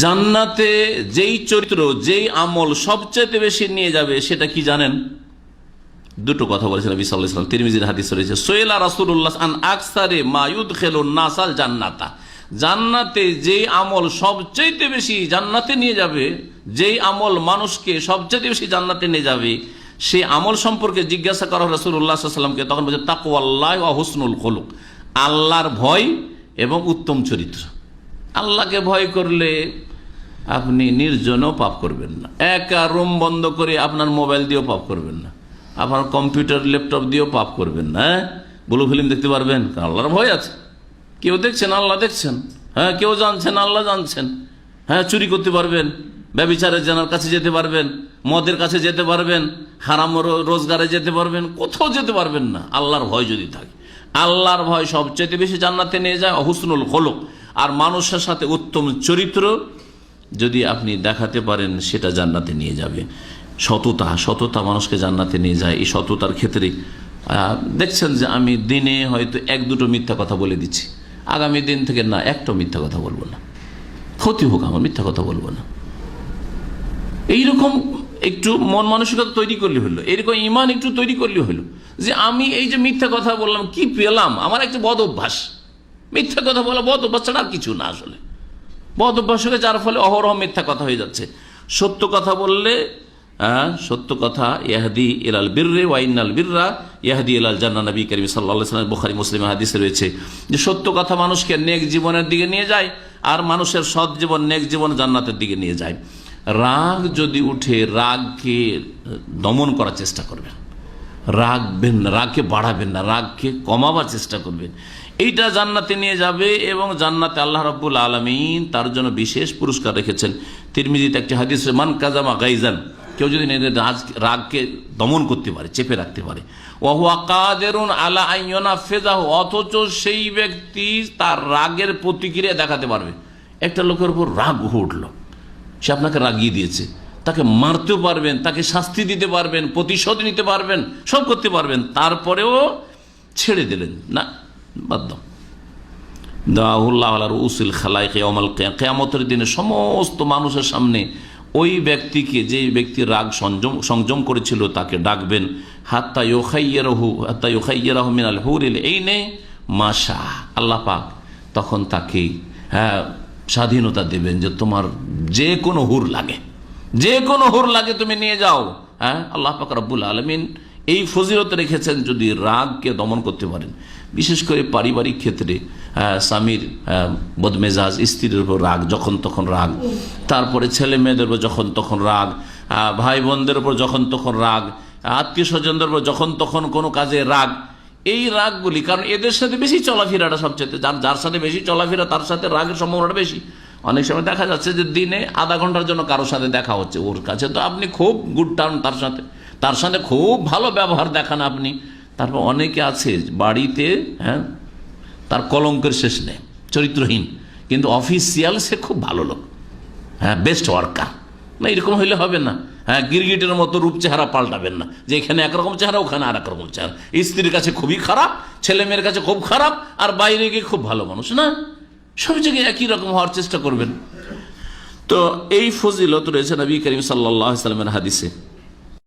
জান্নাতে যেই চরিত্র, যেই আমল সবচেয়ে বেশি নিয়ে যাবে, সেটা কি জানেন? দুটো কথা বলেছেন আলাইহি তিরমিজির হাদিস রয়েছে সোয়েলা রাসূলুল্লাহ আন আকসারে মায়ুদ খেলুন নাসাল জান্নাতা। জান্নাতে যেই আমল সবচেয়ে বেশি জান্নাতে নিয়ে যাবে, যেই আমল মানুষকে সবচেয়ে বেশি জান্নাতে নিয়ে যাবে সেই আমল সম্পর্কে জিজ্ঞাসা করা রসুল্লাহ সাল্লামকে তখন বলছে, তাকুয়াল্লাহ ও হুসনুল খলুক। আল্লাহর ভয় এবং উত্তম চরিত্র। আল্লাহকে ভয় করলে আপনি নির্জনও পাপ করবেন না। একা রুম বন্ধ করে আপনার মোবাইল দিয়েও পাপ করবেন না। আপনার কম্পিউটার, ল্যাপটপ দিয়েও পাপ করবেন না হ্যাঁ? ব্লু ফিল্ম দেখতে পারবেন আল্লাহর ভয় আছে। কেউ দেখছেন, আল্লাহ দেখছেন হ্যাঁ? কেউ জানছেন, আল্লাহ জানছেন হ্যাঁ? চুরি করতে পারবেন, ব্যবিচারের জানার কাছে যেতে পারবেন, মদের কাছে যেতে পারবেন, হারাম রোজগারে যেতে পারবেন, কোথাও যেতে পারবেন না। আল্লাহর ভয় যদি থাকে। আল্লাহর ভয় সবচেয়ে বেশি জান্নাতে নিয়ে যায় অহুসনুল হলক আর মানুষের সাথে উত্তম চরিত্র যদি আপনি দেখাতে পারেন, সেটা জান্নাতে নিয়ে যাবে। সততা সততা মানুষকে জান্নাতে নিয়ে যায় এই সততার ক্ষেত্রে। দেখছেন যে আমি দিনে হয়তো এক, দুটো মিথ্যা কথা বলে দিচ্ছি। আগামী দিন থেকে না, একটা মিথ্যা কথা বলব না। ক্ষতি হোক আমার, মিথ্যা কথা বলব না। এইরকম একটু মন মানসিকতা তৈরি করলে হলো, এরকম ইমান একটু তৈরি করলে হলো, যে আমি এই যে মিথ্যা কথা বললাম, কি পেলাম? আমার একটা বদ অভ্যাস। মিথ্যা কথা বলা বদ অভ্যাস ছাড়া কিছু না আসলে। বদ অভ্যাস হয়ে যার ফলে অহরহ মিথ্যা কথা হয়ে যাচ্ছে। সত্য কথা বললে হ্যাঁ, সত্য কথা ইয়াহাদি ইলাল বীররে ওয়াইনাল বীররা ইয়াহাদি ইলাল জান্না নবী করিম সাল্লাম বুখারি মুসলিম হাদিসে রয়েছে যে সত্য কথা মানুষকে নেক জীবনের দিকে নিয়ে যায় আর মানুষের সৎ জীবন নেক জীবন জান্নাতের দিকে নিয়ে যায়। রাগ যদি উঠে রাগকে দমন করার চেষ্টা করবেন। রাগবেন না রাগকে বাড়াবেন না, রাগকে কমাবার চেষ্টা করবেন। এইটা জান্নাতে নিয়ে যাবে এবং জান্নাতে আল্লাহ রব্বুল আলমিন তার জন্য বিশেষ পুরস্কার রেখেছেন। তিরমিজিতে একটি হাদিস, মান কাজামা গাইজান কেউ যদি রাগকে দমন করতে পারে, চেপে রাখতে পারে। ওহুয়া কাদেরুন আলা আইয়না ফেজাহ অথচ সেই ব্যক্তি তার রাগের প্রতিক্রিয়া দেখাতে পারবে। একটা লোকের উপর রাগ উঠে উঠল। সে আপনাকে রাগিয়ে দিয়েছে। তাকে মারতেও পারবেন, তাকে শাস্তি দিতে পারবেন, প্রতিশোধ নিতে পারবেন, সব করতে পারবেন। তারপরেও ছেড়ে দিলেন। না, বাদ দাহুল্লাহ উসিল খালাই কেয়ামাল কেয়ামতের দিনে সমস্ত মানুষের সামনে ওই ব্যক্তিকে যে ব্যক্তি রাগ সংযম সংযম করেছিল, তাকে ডাকবেন। হাত্তা ইয়োখাইয়েরহু হাত্তা ইয়োখাইয়েরাহ মিনাল হুরিল এই নে মাশা। আল্লাহ পাক তখন তাকে হ্যাঁ স্বাধীনতা দেবেন যে তোমার যে কোনো হুর লাগে। যে কোনো হুর লাগে তুমি নিয়ে যাও হ্যাঁ? আল্লাহ পাক রব্বুল আলমিন এই ফজিলত রেখেছেন যদি রাগকে দমন করতে পারেন। বিশেষ করে পারিবারিক ক্ষেত্রে স্বামীর আহ, বদমেজাজ স্ত্রীর উপর রাগ যখন তখন রাগ। তারপরে ছেলে মেয়েদের উপর যখন তখন রাগ ভাই বোনদের উপর যখন তখন রাগ আত্মীয় স্বজনদের উপর যখন তখন কোনো কাজে রাগ এই রাগগুলি কারণ এদের সাথে বেশি চলাফেরাটা সবচেয়ে যার যার সাথে বেশি চলাফেরা তার সাথে রাগের সম্ভাবনাটা বেশি। অনেক সময় দেখা যাচ্ছে যে দিনে আধা ঘণ্টার জন্য কারোর সাথে দেখা হচ্ছে। ওর কাছে তো আপনি খুব গুড টার্ন তার সাথে। তার সাথে খুব ভালো ব্যবহার দেখান আপনি। তারপর অনেকে আছে বাড়িতে হ্যাঁ তার কলঙ্কের শেষ নেই, চরিত্রহীন। কিন্তু অফিসিয়াল সে খুব ভালো লোক। হ্যাঁ বেস্ট ওয়ার্কার না, এরকম হইলে হবে না। হ্যাঁ গিরগিটের মতো রূপ চেহারা পাল্টাবেন না। যে এখানে একরকম চেহারা, ওখানে আর রকম চেহারা। স্ত্রীর কাছে খুবই খারাপ, ছেলে মেয়ের কাছে খুব খারাপ, আর বাইরে গিয়ে খুব ভালো মানুষ, না? সব জায়গায় একই রকম হওয়ার চেষ্টা করবেন। তো এই ফজিলত রয়েছে নবী করিম সাল্লাহ সাল্লামের হাদিসে।